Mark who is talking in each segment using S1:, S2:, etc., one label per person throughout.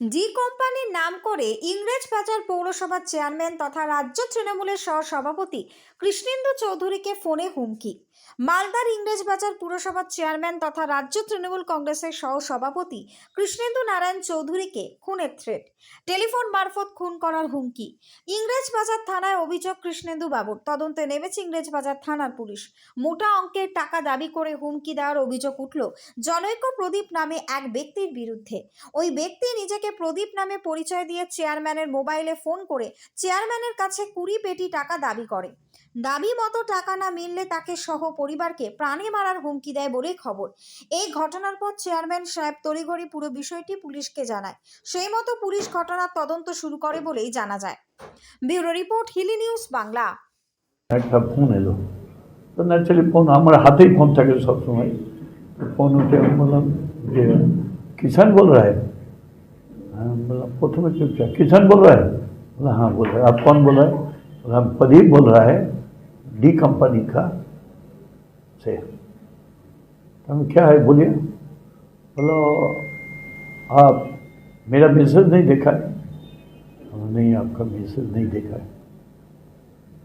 S1: D কোম্পানির নাম করে ইংরেজ বাজার পৌরসভার চেয়ারম্যান তথা রাজ্য তৃণমূলের সহ সভাপতি কৃষ্ণেন্দু চৌধুরীকে ফোনে হুমকি। মালদার ইংরেজ বাজার পুরসভার চেয়ারম্যান তথা রাজ্য তৃণমূল কংগ্রেসের সহ সভাপতি কৃষ্ণেন্দু নারায়ণ চৌধুরীকে খুনের থ্রেট। টেলিফোন মারফত খুন করার হুমকি। ইংরেজ বাজার থানায় অভিযোগ কৃষ্ণেন্দু বাবুর। তদন্তে নেমেছে ইংরেজ বাজার থানার পুলিশ। মোটা অঙ্কের টাকা দাবি করে হুমকি দেওয়ার অভিযোগ উঠল জনৈক প্রদীপ নামে এক ব্যক্তির বিরুদ্ধে। ওই ব্যক্তি নিজেকে ব্যক্তিকে প্রদীপ নামে পরিচয় দিয়ে চেয়ারম্যানের মোবাইলে ফোন করে চেয়ারম্যানের কাছে কুড়ি পেটি টাকা দাবি করে। দাবি মতো টাকা না মিললে তাকে সহ পরিবারকে প্রাণে মারার হুমকি দেয় বলে খবর। এই ঘটনার পর চেয়ারম্যান সাহেব তড়িঘড়ি পুরো বিষয়টি পুলিশকে জানায়। সেই মতো পুলিশ ঘটনার তদন্ত শুরু করে বলেই জানা যায়। Bureau report Hili news Bangla.
S2: একটা ফোন এলো। তো ন্যাচারালি ফোন আমার হাতেই ফোন থাকে সবসময় ফোন উঠে আমি বললাম যে কিষাণ বল রায় बोला प्रथम चुपचाप किसान बोल रहा है? बोला हाँ बोल रहा है। आप कौन बोल रहे है? बोला प्रदीप बोल रहा है, डी कंपनी का से। तो हम क्या है, बोलिए। बोलो, आप मेरा मैसेज नहीं देखा है? नहीं, आपका मैसेज नहीं देखा है।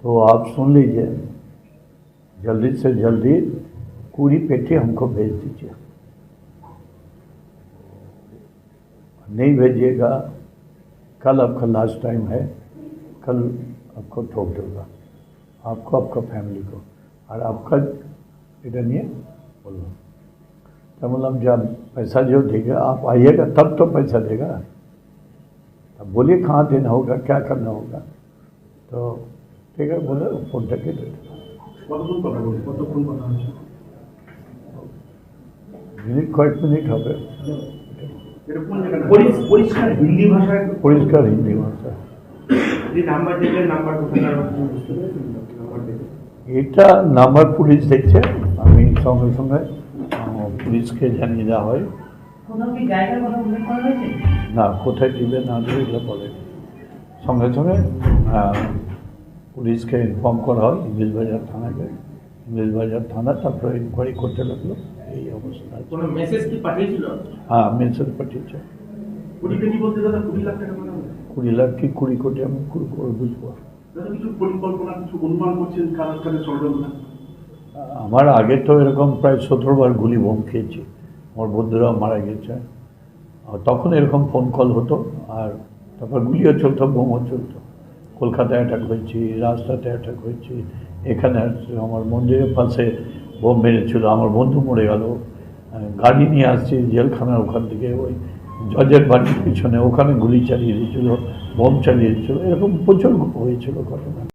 S2: तो आप सुन लीजिए। जल्दी से जल्दी पूरी पेटी हमको भेज दीजिए। नहीं भेजिएगा। कल आपका लास्ट टाइम है। कल आपको ठोक दूँगा आपको आपका फैमिली को। और आपका इधर नहीं बोलो तो मतलब जब पैसा जो देगा आप आइएगा तब तो पैसा देगा। तब बोलिए कहाँ देना होगा क्या करना होगा? तो ठीक है बोले फ़ोन करके दे
S3: मिनट मिनट हो? गए। পরিষ্কার হিন্দি ভাষায়
S2: পরিষ্কার হিন্দি ভাষা। এটা নাম্বার পুলিশ দেখছে। আমি সঙ্গে সঙ্গে পুলিশকে জানিয়ে দেওয়া হয়। না কোথায় দিবে না দেবে এগুলো বলে। সঙ্গে সঙ্গে পুলিশকে ইনফর্ম করা হয় ইংলিশ বাজার থানাকে। ইংলিশ বাজার থানা তারপরে ইনকোয়ারি করতে লাগল। এই অবস্থা।
S3: কোনো মেসেজ কি পাঠিয়েছিল?
S2: হ্যাঁ মেসেজ পাঠিয়েছে।
S3: কুড়ি বলতে দাদা কুড়ি লাখ টাকা মানে
S2: কুড়ি লাখ কি কুড়ি কোটি আমি কুড়ি করে বুঝব?
S3: দাদা কিছু পরিকল্পনা কিছু অনুমান করছেন কারোর ষড়যন্ত্র?
S2: আমার আগে তো এরকম প্রায় সতেরো বার গুলি বোম খেয়েছি। আমার বন্ধুরাও মারা গেছে। তখন এরকম ফোন কল হতো আর তারপর গুলিও চলতো বোমও চলতো। কলকাতায় অ্যাটাক হয়েছি রাস্তাতে অ্যাটাক হয়েছি এখানে আমার মন্দিরের পাশে বোম মেরেছিল, আমার বন্ধু মরে গেল। গাড়ি নিয়ে আসছি জেলখানার ওখান থেকে, ওই জজের বাড়ির পিছনে, ওখানে গুলি চালিয়ে দিয়েছিল, বোম চালিয়ে দিয়েছিল, এরকম প্রচুর হয়েছিল ঘটনা।